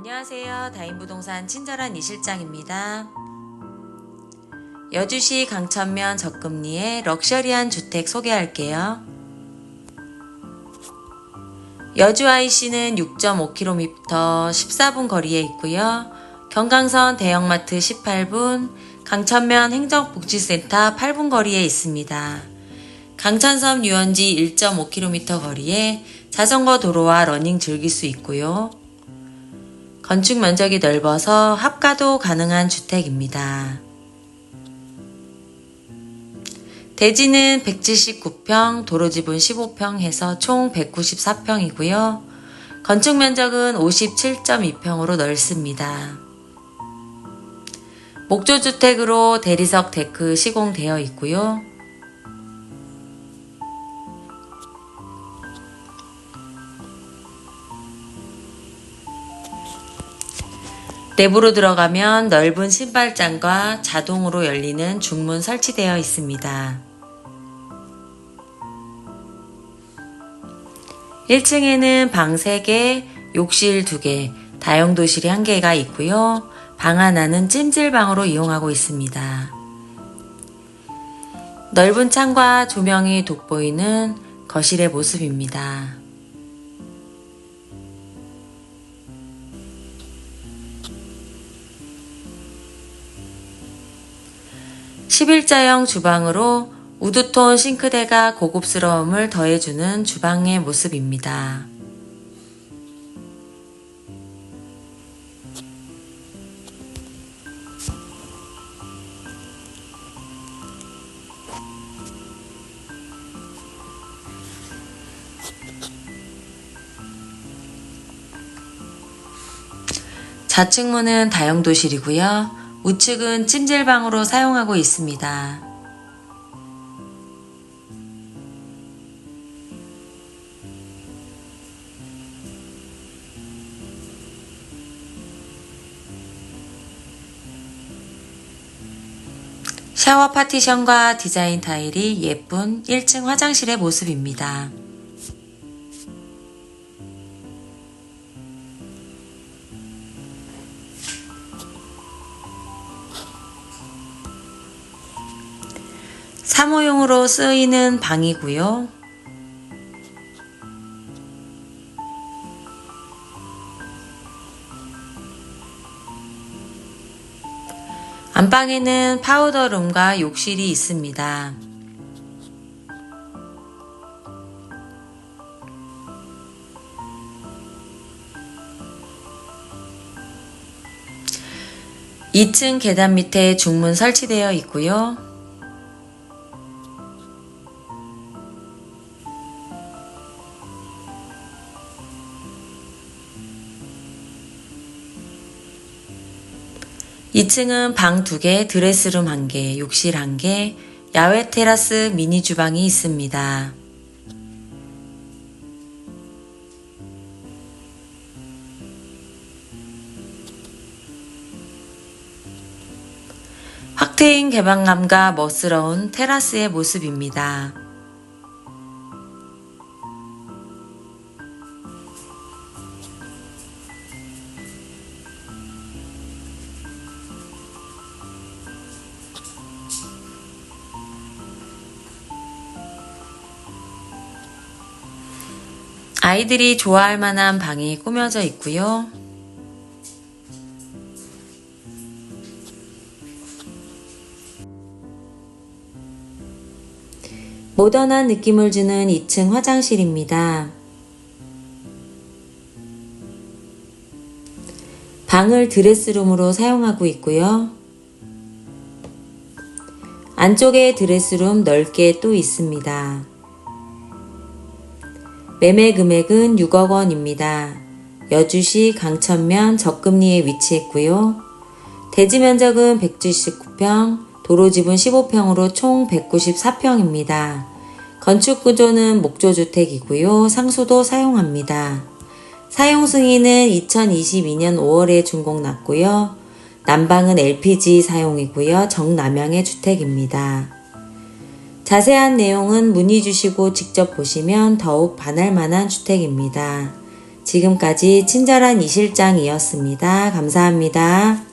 안녕하세요. 다인부동산 친절한 이 실장입니다. 여주시 강천면 적금리의 럭셔리한 주택 소개할게요. 여주 IC는 6.5km 14분 거리에 있고요. 경강선 대형마트 18분, 강천면 행정복지센터 8분 거리에 있습니다. 강천섬 유원지 1.5km 거리에 자전거 도로와 러닝 즐길 수 있고요. 건축 면적이 넓어서 합가도 가능한 주택입니다. 대지는 179평, 도로지분 15평 해서 총 194평이고요. 건축 면적은 57.2평으로 넓습니다. 목조주택으로 대리석 데크 시공되어 있고요. 내부로 들어가면 넓은 신발장과 자동으로 열리는 중문 설치되어 있습니다. 1층에는 방 3개, 욕실 2개, 다용도실이 1개가 있고요. 방 하나는 찜질방으로 이용하고 있습니다. 넓은 창과 조명이 돋보이는 거실의 모습입니다. 11자형 주방으로 우드톤 싱크대가 고급스러움을 더해주는 주방의 모습입니다. 좌측 문은 다용도실이고요. 우측은 찜질방으로 사용하고 있습니다. 샤워 파티션과 디자인 타일이 예쁜 1층 화장실의 모습입니다. 사무용으로 쓰이는 방이고요. 안방에는 파우더룸과 욕실이 있습니다. (2층) 계단 밑에 중문 설치되어 있고요. (2층은) 방 2개, 드레스룸 1개, 욕실 1개, 야외 테라스 미니 주방이 있습니다. 확 트인 개방감과 멋스러운 테라스의 모습입니다. 아이들이 좋아할 만한 방이 꾸며져 있고요. 모던한 느낌을 주는 2층 화장실입니다. 방을 드레스룸으로 사용하고 있고요. 안쪽에 드레스룸 넓게 또 있습니다. 매매 금액은 6억 원입니다. 여주시 강천면 적금리에 위치했고요. 대지 면적은 179평, 도로 지분 15평으로 총 194평입니다. 건축 구조는 목조주택이고요. 상수도 사용합니다. 사용 승인은 2022년 5월에 준공 났고요. 난방은 LPG 사용이고요. 정남향의 주택입니다. 자세한 내용은 문의 주시고 직접 보시면 더욱 반할 만한 주택입니다. 지금까지 친절한 이 실장이었습니다. 감사합니다.